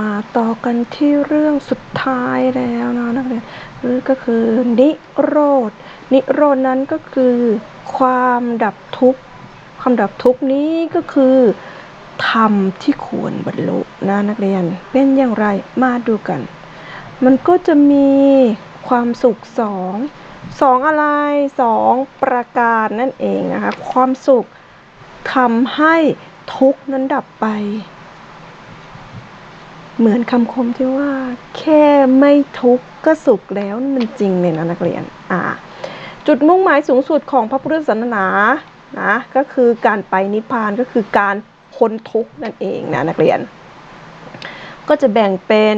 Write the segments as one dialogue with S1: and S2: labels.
S1: มาต่อกันที่เรื่องสุดท้ายแล้วนะนักเรียนก็คือนิโรธนิโรธนั้นก็คือความดับทุกข์ความดับทุกข์นี้ก็คือธรรมที่ควรบรรลุนะนักเรียนเป็นอย่างไรมาดูกัน มันก็จะมีความสุขสองสองอะไรสองประการนั่นเองนะคะความสุขทำให้ทุกข์นั้นดับไป เหมือนคำคมที่ว่า แค่ไม่ทุกข์ก็สุขแล้วนั่นมันจริงเลยนะนักเรียนอ่าจุดมุ่งหมายสูงสุดของพระพุทธศาสนานะก็คือการไปนิพพานก็คือการพ้นทุกข์นั่นเองนะนักเรียน ก็จะแบ่งเป็น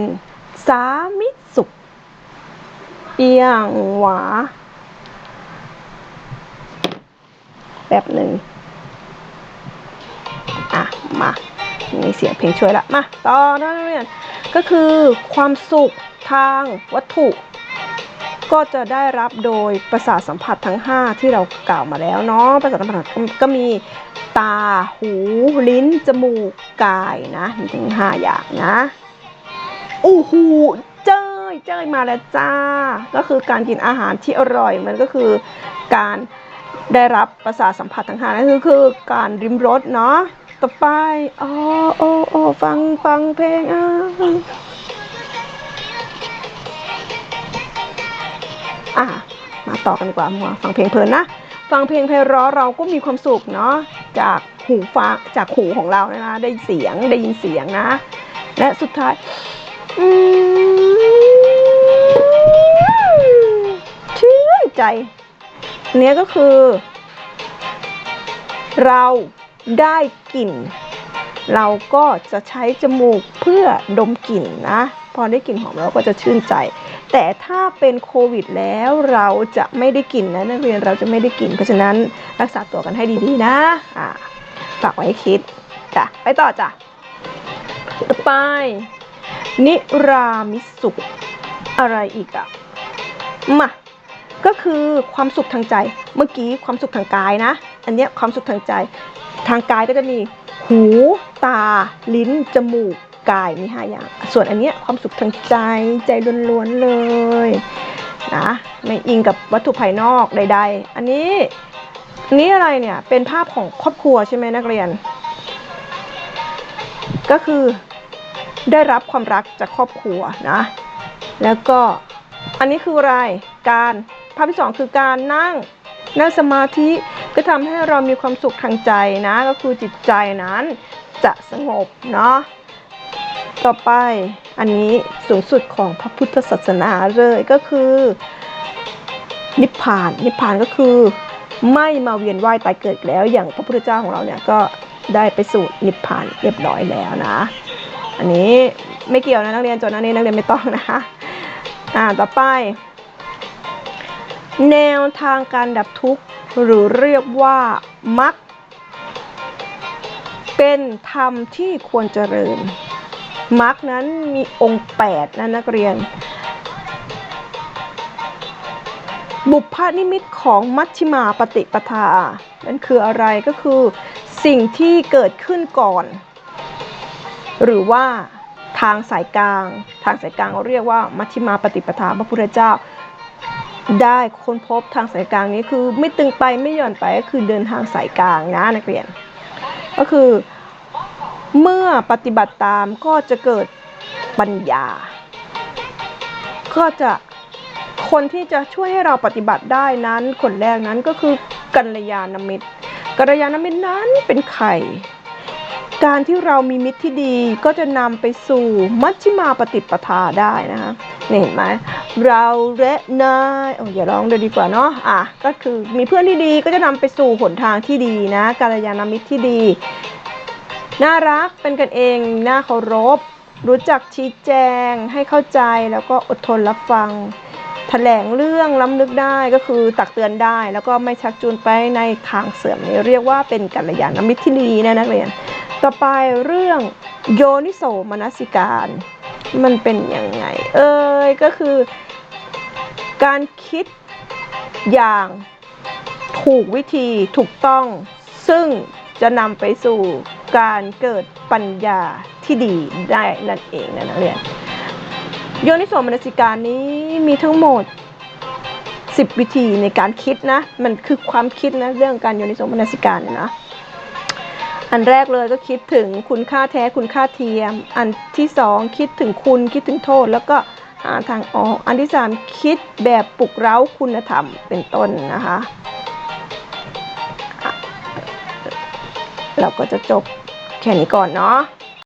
S1: สามิสุขเอียงหวาแบบหนึ่งอะมา มีเสียงเพลงช่วยละมาต่อนะนักเรียนก็คือความสุขทางวัตถุ ก็จะได้รับโดยประสาทสัมผัสทั้ง 5 ที่เรากล่าวมาแล้วเนาะประสาทสัมผัสก็มีตาหู ลิ้น จมูก กายนะมีถึง5อย่างนะอู้หูเจ้ยเจ้ยมาแล้วจ้า ก็คือการกินอาหารที่อร่อยมันก็คือการได้รับประสาทสัมผัสทั้งห้านั่นคือคือการริมรสเนาะ ต่อไปอ๋อโอ้โอ้ฟังฟังเพลงอะอะมาต่อกันดีกว่ามัวฟังเพลงเพลินนะฟังเพลงไพเราะเราก็มีความสุขเนาะจากหูฟังจากหูของเรานะ ได้เสียงได้ยินเสียงนะ และสุดท้ายชื่นใจเนี้ยก็คือ เรา ได้กลิ่น เราก็จะใช้จมูกเพื่อดมกลิ่นนะ พอได้กลิ่นหอมเราก็จะชื่นใจ แต่ถ้าเป็นโควิดแล้วเราจะไม่ได้กลิ่นนะนักเรียนเราจะไม่ได้กลิ่นเพราะฉะนั้นรักษาตัวกันให้ดีๆนะอ่าฝากไว้คิดจ้ะไปต่อจ้ะต่อไป นิรามิสุอะไรอีกอะมา ก็คือความสุขทางใจ เมื่อกี้ความสุขทางกายนะ อันเนี้ยความสุขทางใจ ทางกายก็จะมีหู ตา ลิ้น จมูก กาย มีห้าอย่าง ส่วนอันเนี้ยความสุขทางใจ ใจล้วนๆเลยนะไม่อิงกับวัตถุภายนอกใด ๆ อันนี้อันนี้อะไรเนี่ย เป็นภาพของครอบครัวใช่ไหมนักเรียน ก็คือได้รับความรักจากครอบครัวนะ แล้วก็อันนี้คืออะไร การ ภาพที่สองคือการนั่งนั่งสมาธิก็ทำให้เรามีความสุขทางใจนะ ก็คือจิตใจนั้นจะสงบเนาะต่อไปอันนี้สูงสุดของพระพุทธศาสนาเลยก็คือ นิพพานนิพพานก็คือ ไม่มาเวียนว่ายตายเกิดแล้วอย่างพระพุทธเจ้าของเราเนี่ยก็ได้ไปสู่นิพพานเรียบร้อยแล้วนะ อันนี้ไม่เกี่ยวนะนักเรียนจนอันนี้นักเรียนไม่ต้องนะคะอ่าต่อไป แนวทางการดับทุกข์ หรือเรียกว่ามักเป็นธรรมที่ควรเจริญมักนั้นมีองค์8นะนักเรียน บุพนิมิตของมัชฌิมาปฏิปทา นั่นคืออะไรก็คือสิ่งที่เกิดขึ้นก่อน หรือว่าทางสายกลาง ทางสายกลางเรียกว่ามัชฌิมาปฏิปทาพระพุทธเจ้า ได้ค้นพบทางสายกลางนี้คือไม่ตึงไปไม่หย่อนไปก็คือเดินทางสายกลางนะนักเรียน ก็คือ เมื่อปฏิบัติตามก็จะเกิดปัญญา ก็จะคนที่จะช่วยให้เราปฏิบัติได้นั้นคนแรกนั้นก็คือกัลยาณมิตรกัลยาณมิตรนั้นเป็นใคร การที่เรามีมิตรที่ดีก็จะนำไปสู่มัชฌิมาปฏิปทาได้นะคะเห็นไหมเราและนายโอ้อย่าร้องเลยดีกว่าเนาะอะก็คือมีเพื่อนที่ดีก็จะนำไปสู่หนทางที่ดีนะกัลยาณมิตรที่ดี น่ารักเป็นกันเองน่าเคารพ รู้จักชี้แจงให้เข้าใจแล้วก็อดทนรับฟังแถลงเรื่องล้ำลึกได้ก็คือตักเตือนได้ แล้วก็ไม่ชักจูงไปในทางเสื่อมนี่เรียกว่าเป็นกัลยาณมิตรที่ดีนะนักเรียน ต่อไปเรื่องโยนิโสมนสิการ มันเป็นยังไง เอ้ยก็คือ การคิดอย่างถูกวิธีถูกต้อง ซึ่งจะนำไปสู่การเกิดปัญญาที่ดีได้นั่นเองนะนักเรียนโยนิโสมนสิการนี้มีทั้งหมด 10 วิธีในการคิดนะ มันคือความคิดนะ เรื่องการโยนิโสมนสิการเนี่นะ อันแรกเลยก็คิดถึงคุณค่าแท้คุณค่าเทียม อันที่สองคิดถึงคุณคิดถึงโทษ แล้วก็หาทางออก อันที่สามคิดแบบปลุกเร้าคุณธรรมเป็นต้นนะคะอะเราก็จะจบแค่นี้ก่อนเนาะ